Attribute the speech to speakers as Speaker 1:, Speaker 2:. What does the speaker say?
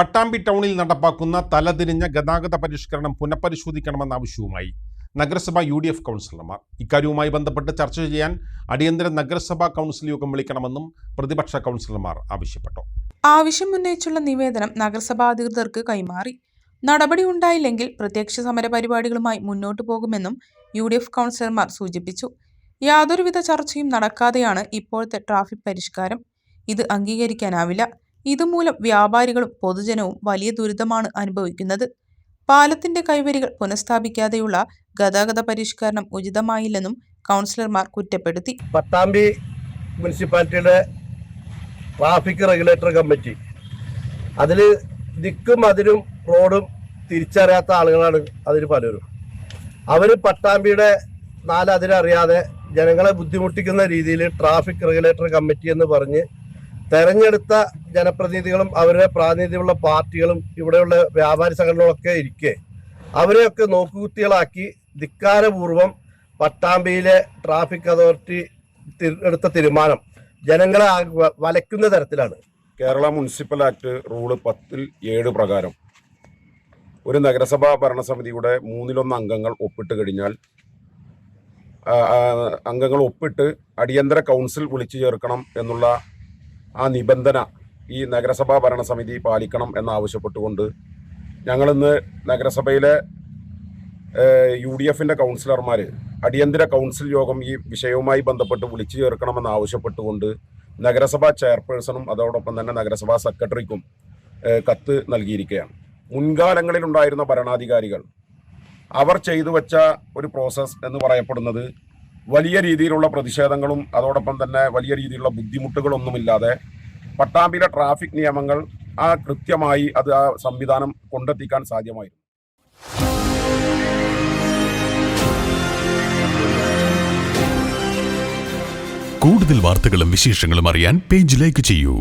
Speaker 1: പട്ടാമ്പി ടൗണിൽ നടപ്പാക്കുന്ന തലതിരിഞ്ഞ ഗതാഗത പരിഷ്കരണം പുനഃപരിശോധിക്കണമെന്ന ആവശ്യവുമായി നഗരസഭ യു ഡി എഫ് കൗൺസിലർമാർ. ഇക്കാര്യവുമായി ബന്ധപ്പെട്ട് ചർച്ച ചെയ്യാൻ അടിയന്തര നഗരസഭാ കൗൺസിൽ യോഗം വിളിക്കണമെന്നും പ്രതിപക്ഷ കൗൺസിലർമാർ ആവശ്യപ്പെട്ടു.
Speaker 2: ആവശ്യം ഉന്നയിച്ചുള്ള നിവേദനം നഗരസഭാ അധികൃതർക്ക് കൈമാറി. നടപടി ഉണ്ടായില്ലെങ്കിൽ പ്രത്യക്ഷ സമര പരിപാടികളുമായി മുന്നോട്ടു പോകുമെന്നും യു ഡി എഫ് കൗൺസിലർമാർ സൂചിപ്പിച്ചു. യാതൊരുവിധ ചർച്ചയും നടക്കാതെയാണ് ഇപ്പോഴത്തെ ട്രാഫിക് പരിഷ്കാരം. ഇത് അംഗീകരിക്കാനാവില്ല. ഇതുമൂലം വ്യാപാരികളും പൊതുജനവും വലിയ ദുരിതമാണ് അനുഭവിക്കുന്നത്. പാലത്തിന്റെ കൈവരികൾ പുനഃസ്ഥാപിക്കാതെയുള്ള ഗതാഗത പരിഷ്കരണം ഉചിതമായില്ലെന്നും കൗൺസിലർമാർ കുറ്റപ്പെടുത്തി.
Speaker 3: പട്ടാമ്പി മുനിസിപ്പാലിറ്റിയുടെ ട്രാഫിക് റെഗുലേറ്റർ കമ്മിറ്റി. അതിൽ ദിക്കും അതിരും റോഡും തിരിച്ചറിയാത്ത ആളുകളാണ് അതിൽ പലരും. അവർ പട്ടാമ്പിയുടെ നാലതിരറിയാതെ ജനങ്ങളെ ബുദ്ധിമുട്ടിക്കുന്ന രീതിയിൽ ട്രാഫിക് റെഗുലേറ്റർ കമ്മിറ്റി എന്ന് പറഞ്ഞ് തെരഞ്ഞെടുത്ത ജനപ്രതിനിധികളും അവരുടെ പ്രാതിനിധ്യമുള്ള പാർട്ടികളും ഇവിടെയുള്ള വ്യാപാരി സംഘടനകളൊക്കെ ഇരിക്കെ അവരെയൊക്കെ നോക്കുകുത്തികളാക്കി ധിക്കാരപൂർവം പട്ടാമ്പിയിലെ ട്രാഫിക് അതോറിറ്റി എടുത്ത തീരുമാനം ജനങ്ങളെ വലയ്ക്കുന്ന തരത്തിലാണ്.
Speaker 4: കേരള മുനിസിപ്പൽ ആക്ട് റൂൾ പത്തിൽ ഏഴ് പ്രകാരം ഒരു നഗരസഭാ ഭരണസമിതിയുടെ മൂന്നിലൊന്ന് അംഗങ്ങൾ ഒപ്പിട്ട് കഴിഞ്ഞാൽ അംഗങ്ങൾ ഒപ്പിട്ട് അടിയന്തര കൗൺസിൽ വിളിച്ചു ചേർക്കണം എന്നുള്ള ആ നിബന്ധന ഈ നഗരസഭാ ഭരണസമിതി പാലിക്കണം എന്നാവശ്യപ്പെട്ടുകൊണ്ട് ഞങ്ങളിന്ന് നഗരസഭയിലെ യു ഡി എഫിന്റെ കൗൺസിലർമാർ അടിയന്തര കൗൺസിൽ യോഗം ഈ വിഷയവുമായി ബന്ധപ്പെട്ട് വിളിച്ചു ചേർക്കണമെന്ന് ആവശ്യപ്പെട്ടുകൊണ്ട് നഗരസഭാ ചെയർപേഴ്സണും അതോടൊപ്പം തന്നെ നഗരസഭാ സെക്രട്ടറിക്കും കത്ത് നൽകിയിരിക്കുകയാണ്. മുൻകാലങ്ങളിലുണ്ടായിരുന്ന ഭരണാധികാരികൾ അവർ ചെയ്തു വെച്ച ഒരു പ്രോസസ്സ് എന്ന് പറയപ്പെടുന്നത് വലിയ രീതിയിലുള്ള പ്രതിഷേധങ്ങളും അതോടൊപ്പം തന്നെ വലിയ രീതിയിലുള്ള ബുദ്ധിമുട്ടുകളൊന്നുമില്ലാതെ പട്ടാമ്പിയിലെ ട്രാഫിക് നിയമങ്ങൾ ആ കൃത്യമായി അത് ആ സംവിധാനം കൊണ്ടെത്തിക്കാൻ സാധ്യമായിരുന്നു.
Speaker 5: കൂടുതൽ വാർത്തകളും വിശേഷങ്ങളും അറിയാൻ പേജ് ലൈക്ക് ചെയ്യൂ.